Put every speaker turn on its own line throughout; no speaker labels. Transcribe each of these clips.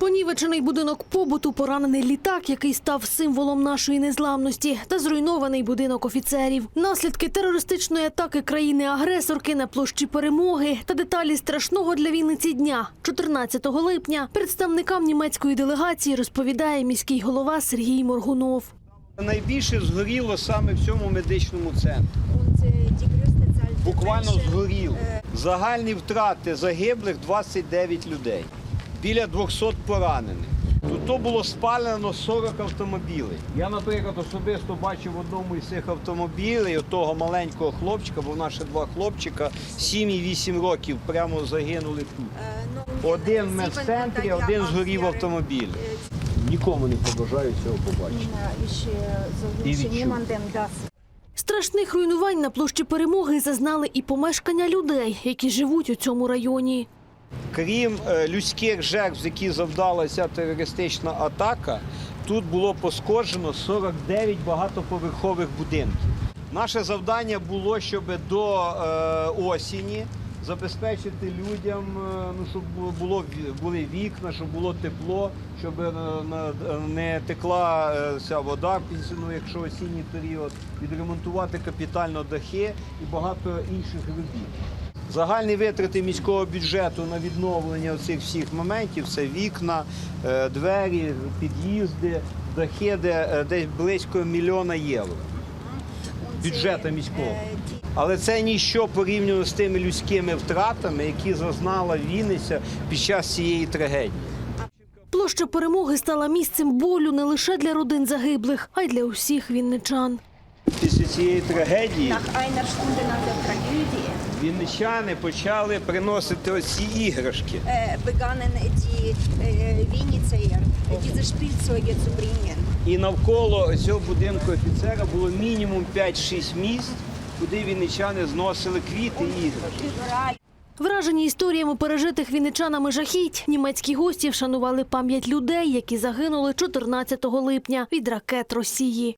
Понівечений будинок побуту, поранений літак, який став символом нашої незламності, та зруйнований будинок офіцерів. Наслідки терористичної атаки країни-агресорки на площі перемоги та деталі страшного для Вінниці дня 14 липня представникам німецької делегації розповідає міський голова Сергій Моргунов.
Найбільше згоріло саме в цьому медичному центрі. Буквально згоріло. Загальні втрати загиблих 29 людей, біля 200 поранених. Тут було спалено 40 автомобілів. Я, наприклад, особисто бачив в одному із цих автомобілів того маленького хлопчика, бо в нас ще два хлопчика, 7 і 8 років прямо загинули тут.
äh,
Один в медцентрі, один згорів автомобілі.
äh,
Нікому не побажаю цього побачити.
Das.
Страшних руйнувань на площі перемоги зазнали і помешкання людей, які живуть у цьому районі.
Крім е, людських жертв, які завдала ця терористична атака, тут було пошкоджено 49 багатоповерхових будинків. Наше завдання було, щоб до е, осені забезпечити людям, е, ну, щоб було були вікна, щоб було тепло, щоб не текла ця вода, після, ну, якщо осінній період, відремонтувати капітально дахи і багато інших робіт. Загальні витрати міського бюджету на відновлення цих всіх моментів це вікна, е, двері, під'їзди, дахи, де е, десь близько мільйона євро бюджету міського. Але це ніщо порівняно з тими людськими втратами, які зазнала Вінниця під час цієї трагедії.
Площа перемоги стала місцем болю не лише для родин загиблих, а й для усіх вінничан.
Після цієї трагедії вінничани почали приносити оці іграшки.
begannen die Wienerzer diese Spielzeuge zu bringen.
І навколо цього будинку офіцера було мінімум 5-6 місць, куди вінничани зносили квіти і іграшки.
Вражені історіями пережитих вінничанами жахіть, німецькі гості вшанували пам'ять людей, які загинули 14 липня від ракет Росії.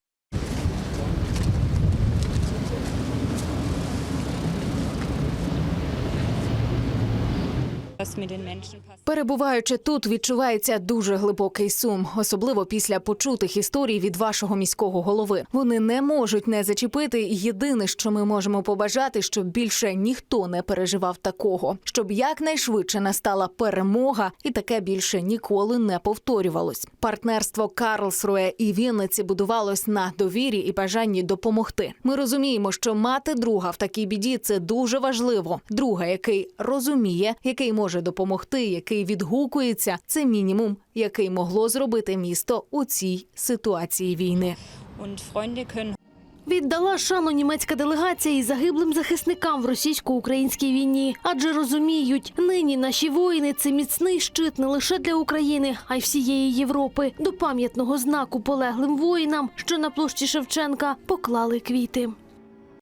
Перебуваючи тут, відчувається дуже глибокий сум, особливо після почутих історій від вашого міського голови. Вони не можуть не зачепити. Єдине, що ми можемо побажати, щоб більше ніхто не переживав такого, щоб якнайшвидше настала перемога, і таке більше ніколи не повторювалось. Партнерство Карлсруе і Вінниці будувалось на довірі і бажанні допомогти. Ми розуміємо, що мати друга в такій біді це дуже важливо. Друга, який розуміє, який може допомогти, який відгукується, це мінімум, який могло зробити місто у цій ситуації війни.
Віддала шану німецька делегація і загиблим захисникам в російсько-українській війні, адже розуміють, нині наші воїни це міцний щит не лише для України, а й всієї Європи. До пам'ятного знаку полеглим воїнам, що на площі Шевченка поклали квіти.